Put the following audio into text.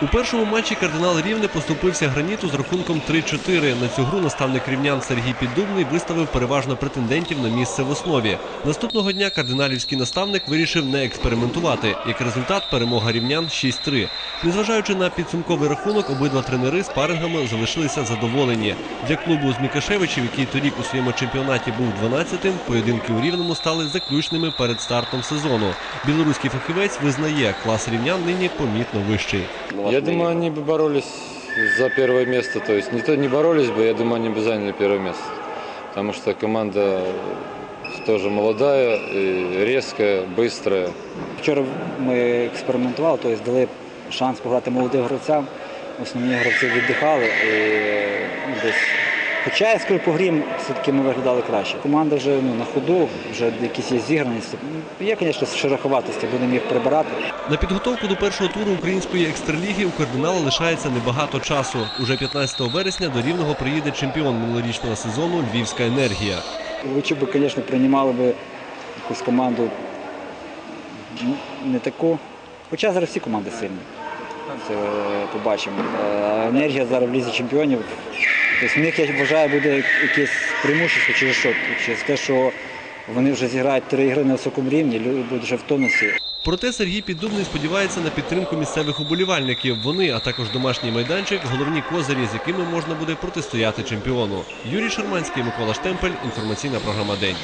У першому матчі кардинал Рівне поступився граніту з рахунком 3-4. На цю гру наставник рівнян Сергій Піддубний виставив переважно претендентів на місце в основі. Наступного дня кардиналівський наставник вирішив не експериментувати. Як результат, перемога рівнян 6-3. Незважаючи на підсумковий рахунок, обидва тренери з парингами залишилися задоволені. Для клубу з Мікашевичів, який торік у своєму чемпіонаті був 12-тим, поєдинки у рівному стали заключними перед стартом сезону. Білоруський фахівець визнає, клас рівнян нині помітно вищий. Я думаю, они бы боролись за первое место. То есть не то не боролись бы, я думаю, они бы заняли первое место. Потому что команда тоже молодая, и резкая, быстрая. Вчора ми експериментували, тобто дали шанс пограти молодим гравцям. Основні гравці віддихали. І, ну, десь. Хоча я скажу, по грі все-таки ми виглядали краще. Команда вже ну, на ходу, вже якісь є зіграності. Ну, Є, звісно, шероховатості, будемо їх прибирати. На підготовку до першого туру української екстраліги у кардинала лишається небагато часу. Уже 15 вересня до рівного приїде чемпіон минулорічного сезону Львівська енергія. Лучше б, звісно, приймали б якусь команду ну, не таку. Хоча зараз всі команди сильні. Це е, побачимо. Е, Енергія зараз в лізі чемпіонів. Тобто в них, я вважаю, буде якесь преимущество через що? Через те, що вони вже зіграють три ігри на високому рівні, люди будуть вже в тонусі. Проте Сергій Піддубний сподівається на підтримку місцевих уболівальників. Вони, а також домашній майданчик, головні козирі, з якими можна буде протистояти чемпіону. Юрій Шерманський, Микола Штемпель. Інформаційна програма День.